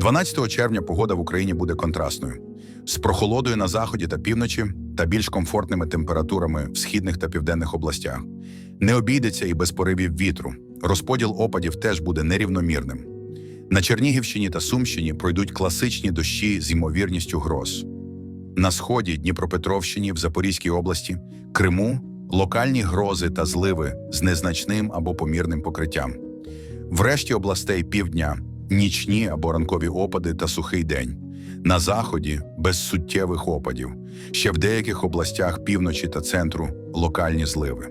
12 червня погода в Україні буде контрастною з прохолодою на заході та півночі та більш комфортними температурами в східних та південних областях. Не обійдеться і без поривів вітру. Розподіл опадів теж буде нерівномірним. На Чернігівщині та Сумщині пройдуть класичні дощі з ймовірністю гроз. На сході Дніпропетровщині, в Запорізькій області, Криму локальні грози та зливи з незначним або помірним покриттям. В решті областей півдня нічні або ранкові опади та сухий день. На заході без суттєвих опадів. Ще в деяких областях півночі та центру локальні зливи.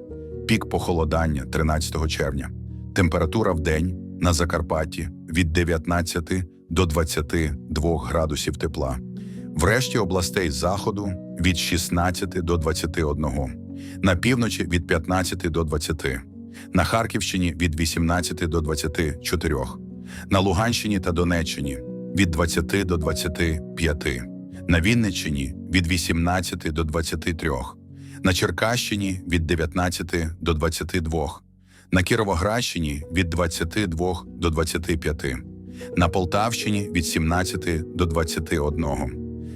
Пік похолодання 13 червня. Температура в день на Закарпатті від 19 до 22 градусів тепла. В решті областей заходу від 16 до 21. На півночі від 15 до 20. На Харківщині від 18 до 24. На Луганщині та Донеччині від 20 до 25. На Вінниччині від 18 до 23. На Черкащині від 19 до 22. На Кіровоградщині від 22 до 25. На Полтавщині від 17 до 21.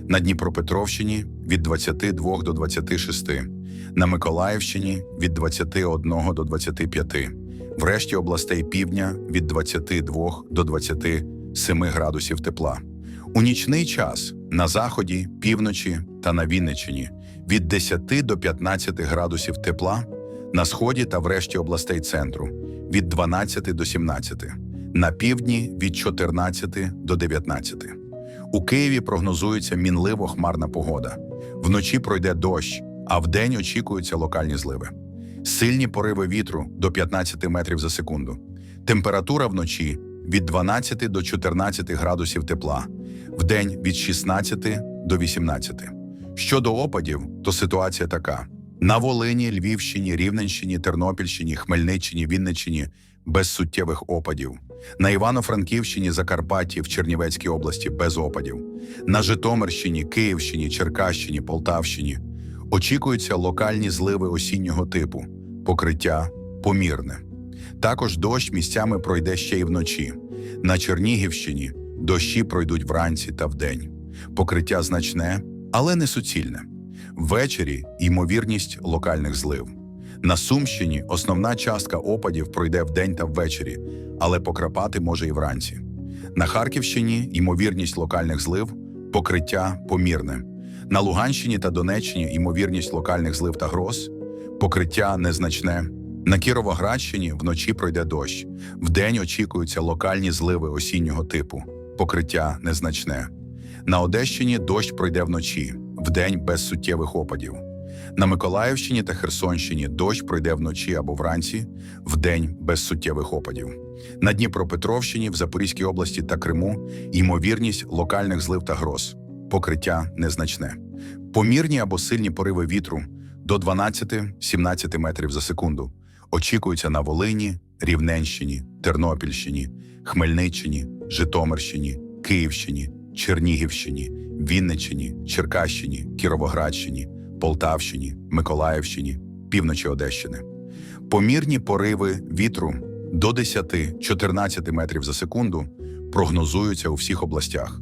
На Дніпропетровщині від 22 до 26. На Миколаївщині від 21 до 25. В решті областей півдня від 22 до 27 градусів тепла. У нічний час на заході, півночі та на Вінниччині від 10 до 15 градусів тепла, на сході та в решті областей центру від 12 до 17, на півдні від 14 до 19. У Києві прогнозується мінливо хмарна погода. Вночі пройде дощ, а вдень очікуються локальні зливи. Сильні пориви вітру до 15 метрів за секунду. Температура вночі від 12 до 14 градусів тепла, вдень від 16 до 18. Щодо опадів, то ситуація така: на Волині, Львівщині, Рівненщині, Тернопільщині, Хмельниччині, Вінниччині без суттєвих опадів. На Івано-Франківщині, Закарпатті, в Чернівецькій області без опадів. На Житомирщині, Київщині, Черкащині, Полтавщині очікуються локальні зливи осіннього типу, покриття помірне. Також дощ місцями пройде ще й вночі. На Чернігівщині дощі пройдуть вранці та вдень. Покриття значне, але не суцільне. Ввечері ймовірність локальних злив. На Сумщині основна частка опадів пройде вдень та ввечері, але покрапати може і вранці. На Харківщині ймовірність локальних злив, покриття помірне. На Луганщині та Донеччині ймовірність локальних злив та гроз, покриття незначне. На Кіровоградщині вночі пройде дощ. Вдень очікуються локальні зливи осіннього типу, покриття незначне. На Одещині дощ пройде вночі, вдень без суттєвих опадів. На Миколаївщині та Херсонщині дощ пройде вночі або вранці, вдень без суттєвих опадів. На Дніпропетровщині, в Запорізькій області та Криму ймовірність локальних злив та гроз, покриття незначне. Помірні або сильні пориви вітру до 12-17 метрів за секунду очікуються на Волині, Рівненщині, Тернопільщині, Хмельниччині, Житомирщині, Київщині, Чернігівщині, Вінниччині, Черкащині, Кіровоградщині, Полтавщині, Миколаївщині, півночі Одещини. Помірні пориви вітру до 10-14 метрів за секунду прогнозуються у всіх областях.